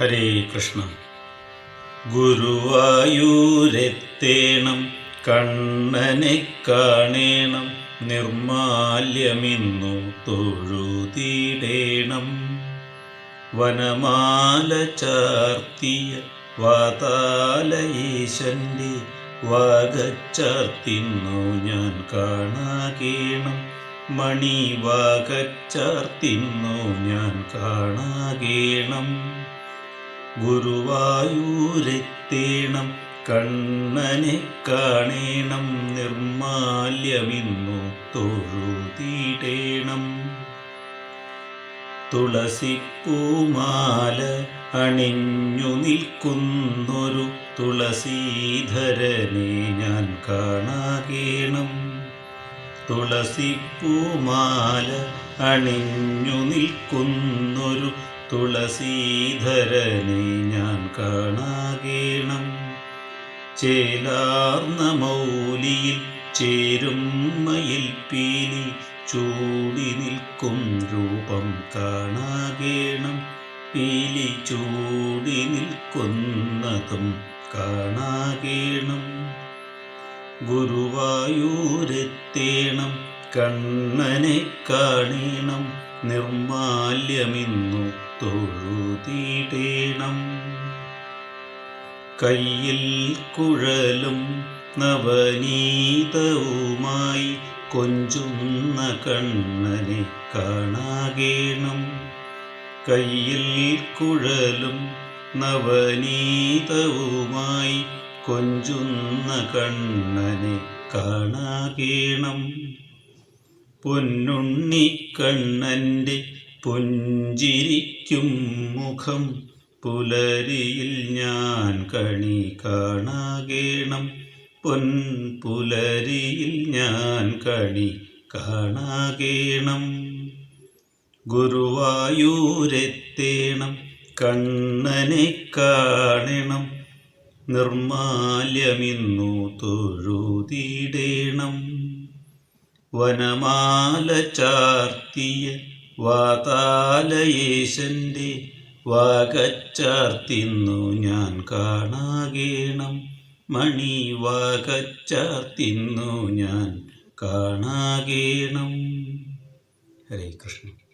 ഹരേ കൃഷ്ണ. ഗുരുവായൂരെത്തേണം കണ്ണനെ കാണേണം നിർമാല്യമിന്നു തൊഴുതിടേണം. വനമാല ചാർത്തിയ വാതാലയേശന്റെ വാഗച്ചാർത്തിന്നു ഞാൻ കാണാകേണം. മണി വാഗച്ചാർത്തിന്നു ഞാൻ കാണാകേണം. ഗുരുവായൂരെത്തേണം കണ്ണനെ കാണേണം നിർമാല്യമിന്നു തൊഴുതിടേണം. തുളസിപ്പൂമാല അണിഞ്ഞു നിൽക്കുന്നൊരു തുളസീധരനെ ഞാൻ കാണാകേണം. തുളസിപ്പൂമാല അണിഞ്ഞു നിൽക്കുന്നൊരു തുളസീധരനെ ഞാൻ കാണാകേണം. ചേലാർന്ന മൗലിയിൽ ചേരും മയിൽ പീലി ചൂടി നിൽക്കും രൂപം കാണാകേണം. പീലി ചൂടി നിൽക്കുന്നതും കാണാകേണം. ഗുരുവായൂരെത്തേണം കണ്ണനെ കാണേണം. നിർമാല്യമിന്നു തൊഴുതീടേണം കയ്യിൽ കുഴലും നവനീതവുമായി കൊഞ്ചുന്ന കണ്ണനെ കാണാകേണം. കയ്യിൽ കുഴലും നവനീതവുമായി കൊഞ്ചുന്ന കണ്ണനെ കാണാകേണം. പൊന്നുണ്ണിക്കണ്ണന്റെ പുഞ്ചിരിക്കും മുഖം പുലരിയിൽ ഞാൻ കണി കാണാകേണം. പൊൻപുലരിയിൽ ഞാൻ കണി കാണാകേണം. ഗുരുവായൂരെത്തേണം കണ്ണനെ കാണണം. നിർമാല്യമിന്നു തൊഴുതിടേണം. വനമാല ചാർത്തിയ വാതാലയേശന്റെ വാകച്ചാർത്തിന്നു ഞാൻ കാണാകേണം. മണി വാകച്ചാർത്തിന്നു ഞാൻ കാണാകേണം. ഹരേ കൃഷ്ണ.